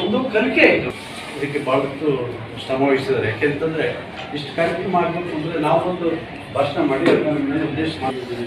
ಒಂದು ಕಲಿಕೆ ಆಯಿತು ಇದಕ್ಕೆ ಬಹಳಷ್ಟು ಶ್ರಮ ವಹಿಸಿದ್ದಾರೆ. ಯಾಕೆಂತಂದ್ರೆ ಇಷ್ಟು ಕಲಿಕೆ ಮಾಡಬೇಕು ಅಂದ್ರೆ ನಾವೊಂದು ಭಾಷಣ ಮಾಡಿ ಅದನ್ನ ಉದ್ದೇಶ ಮಾಡಿದ್ದೀವಿ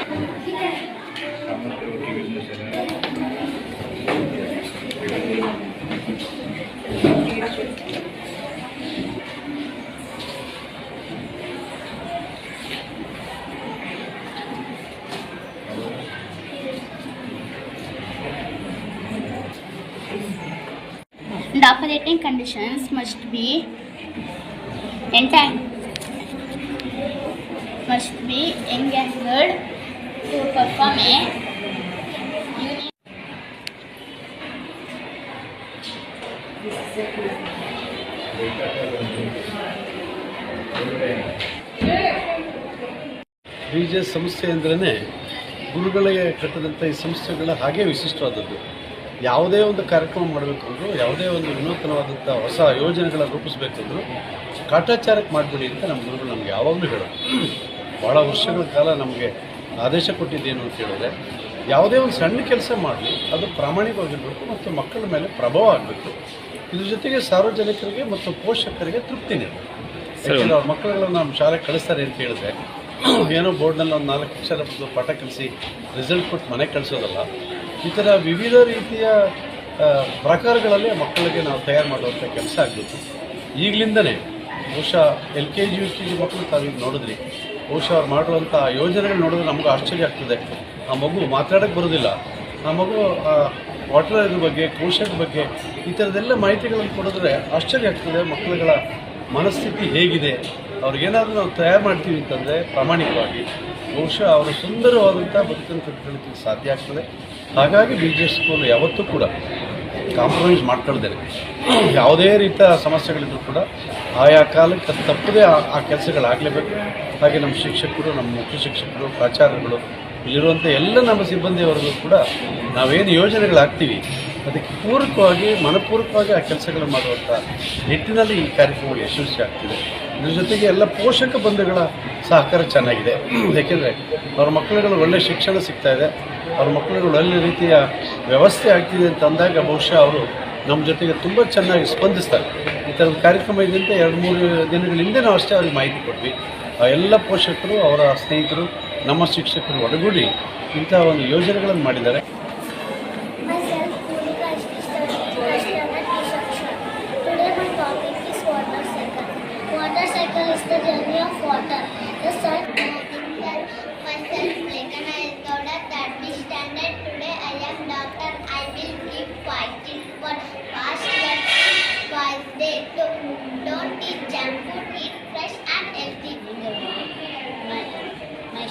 The operating conditions must be intact must be engendered to perform a ಬೀಜ ಸಂಸ್ಥೆ ಅಂದ್ರೇ ಗುರುಗಳಿಗೆ ಕಟ್ಟದಂಥ ಈ ಸಂಸ್ಥೆಗಳ ಹಾಗೆ ವಿಶಿಷ್ಟವಾದದ್ದು ಯಾವುದೇ ಒಂದು ಕಾರ್ಯಕ್ರಮ ಮಾಡಬೇಕು ಮಾಡಬೇಕಂದ್ರೂ ಯಾವುದೇ ಒಂದು ವಿನೂತನವಾದಂಥ ಹೊಸ ಯೋಜನೆಗಳ ರೂಪಿಸಬೇಕಂದ್ರು ಕಾಟಾಚಾರಕ್ಕೆ ಮಾಡಿಬಿಡಿ ಅಂತ ನಮ್ಮ ಗುರುಗಳು ನಮಗೆ ಯಾವಾಗಲೂ ಹೇಳೋದು. ಭಾಳ ವರ್ಷಗಳ ಕಾಲ ನಮಗೆ ಆದೇಶ ಕೊಟ್ಟಿದ್ದೇನು ಅಂತ ಹೇಳಿದ್ರೆ ಯಾವುದೇ ಒಂದು ಸಣ್ಣ ಕೆಲಸ ಮಾಡಲಿ ಅದು ಪ್ರಾಮಾಣಿಕವಾಗಿರಬೇಕು ಮತ್ತು ಮಕ್ಕಳ ಮೇಲೆ ಪ್ರಭಾವ ಆಗಬೇಕು. ಇದ್ರ ಜೊತೆಗೆ ಸಾರ್ವಜನಿಕರಿಗೆ ಮತ್ತು ಪೋಷಕರಿಗೆ ತೃಪ್ತಿ ನೀಡಬೇಕು. ಯಾಕೆಂದ್ರೆ ಅವ್ರ ಮಕ್ಕಳುಗಳನ್ನ ನಮ್ಮ ಶಾಲೆಗೆ ಕಳಿಸ್ತಾರೆ ಅಂತ ಹೇಳಿದ್ರೆ ಏನೋ ಬೋರ್ಡ್ನಲ್ಲಿ ಒಂದು ನಾಲ್ಕು ಅಕ್ಷರ ಪಾಠ ಕಲಿಸಿ ರಿಸಲ್ಟ್ ಕೊಟ್ಟು ಮನೆಗೆ ಕಳಿಸೋದಲ್ಲ. ಈ ಥರ ವಿವಿಧ ರೀತಿಯ ಪ್ರಕಾರಗಳಲ್ಲಿ ಮಕ್ಕಳಿಗೆ ನಾವು ತಯಾರು ಮಾಡುವಂಥ ಕೆಲಸ ಆಗಬೇಕು. ಈಗಲಿಂದನೇ ಬಹುಶಃ L K G, U K G ಮಕ್ಕಳು ತಾವೀಗ ನೋಡಿದ್ರಿ. ಬಹುಶಃ ಅವ್ರು ಮಾಡುವಂಥ ಯೋಜನೆಗಳು ನೋಡಿದ್ರೆ ನಮಗೆ ಆಶ್ಚರ್ಯ ಆಗ್ತದೆ. ಆ ಮಗು ಮಾತಾಡೋಕ್ಕೆ ಬರೋದಿಲ್ಲ. ಆ ಮಗು ವಾಟರ್ ಇದ್ರ ಬಗ್ಗೆ ಕೋಶದ ಬಗ್ಗೆ ಈ ಥರದ್ದೆಲ್ಲ ಮಾಹಿತಿಗಳನ್ನು ಕೊಡಿದ್ರೆ ಆಶ್ಚರ್ಯ ಆಗ್ತದೆ. ಮಕ್ಕಳುಗಳ ಮನಸ್ಥಿತಿ ಹೇಗಿದೆ? ಅವ್ರಿಗೇನಾದರೂ ನಾವು ತಯಾರು ಮಾಡ್ತೀವಿ ಅಂತಂದರೆ ಪ್ರಾಮಾಣಿಕವಾಗಿ. ಬಹುಶಃ ಅವರು ಸುಂದರವಾದಂಥ ಬದುಕನ್ನು ಸಾಧ್ಯ ಆಗ್ತದೆ. ಹಾಗಾಗಿ ಬಿ ಜೆ ಸ್ಕೂಲ್ ಯಾವತ್ತೂ ಕೂಡ ಕಾಂಪ್ರಮೈಸ್ ಮಾಡ್ಕೊಳ್ದೇನೆ. ಯಾವುದೇ ರೀತಿಯ ಸಮಸ್ಯೆಗಳಿದ್ರು ಕೂಡ ಆಯಾ ಕಾಲಕ್ಕೆ ತಪ್ಪದೇ ಆ ಕೆಲಸಗಳಾಗಲೇಬೇಕು. ಹಾಗೆ ನಮ್ಮ ಶಿಕ್ಷಕರು, ನಮ್ಮ ಮುಖ್ಯ ಶಿಕ್ಷಕರು ಪ್ರಾಚಾರ್ಯಗಳು ಇಲ್ಲಿರುವಂಥ ಎಲ್ಲ ನಮ್ಮ ಸಿಬ್ಬಂದಿಯವರೆಗೂ ಕೂಡ ನಾವೇನು ಯೋಜನೆಗಳಾಗ್ತೀವಿ, ಅದಕ್ಕೆ ಪೂರಕವಾಗಿ ಮನಪೂರ್ವಕವಾಗಿ ಆ ಕೆಲಸಗಳು ಮಾಡುವಂಥ ನಿಟ್ಟಿನಲ್ಲಿ ಈ ಕಾರ್ಯಕ್ರಮಗಳು ಯಶಸ್ವಿ ಆಗ್ತಿದೆ. ಇದ್ರ ಜೊತೆಗೆ ಎಲ್ಲ ಪೋಷಕ ಬಂಧುಗಳ ಸಹಕಾರ ಚೆನ್ನಾಗಿದೆ. ಏಕೆಂದರೆ ಅವ್ರ ಮಕ್ಕಳುಗಳು ಒಳ್ಳೆಯ ಶಿಕ್ಷಣ ಸಿಗ್ತಾಯಿದೆ ಅವ್ರ ಮಕ್ಕಳುಗಳು ಒಳ್ಳೆ ರೀತಿಯ ವ್ಯವಸ್ಥೆ ಆಗ್ತಿದೆ ಅಂತ ಅಂದಾಗ ಬಹುಶಃ ಅವರು ನಮ್ಮ ಜೊತೆಗೆ ತುಂಬ ಚೆನ್ನಾಗಿ ಸ್ಪಂದಿಸ್ತಾರೆ. ಈ ಥರದ ಕಾರ್ಯಕ್ರಮ ಇದ್ದಂತ ಎರಡು ಮೂರು ದಿನಗಳ ಹಿಂದೆ ನಾವು ಅಷ್ಟೇ ಅವ್ರಿಗೆ ಮಾಹಿತಿ ಕೊಟ್ವಿ. ಆ ಎಲ್ಲ ಪೋಷಕರು, ಅವರ ಸ್ನೇಹಿತರು, ನಮ್ಮ ಶಿಕ್ಷಕರು ಒಡಗೂಡಿ ಇಂಥ ಒಂದು ಯೋಜನೆಗಳನ್ನು ಮಾಡಿದ್ದಾರೆ. it was past that was they took don't eat junk food, eat fresh and healthy food. My, my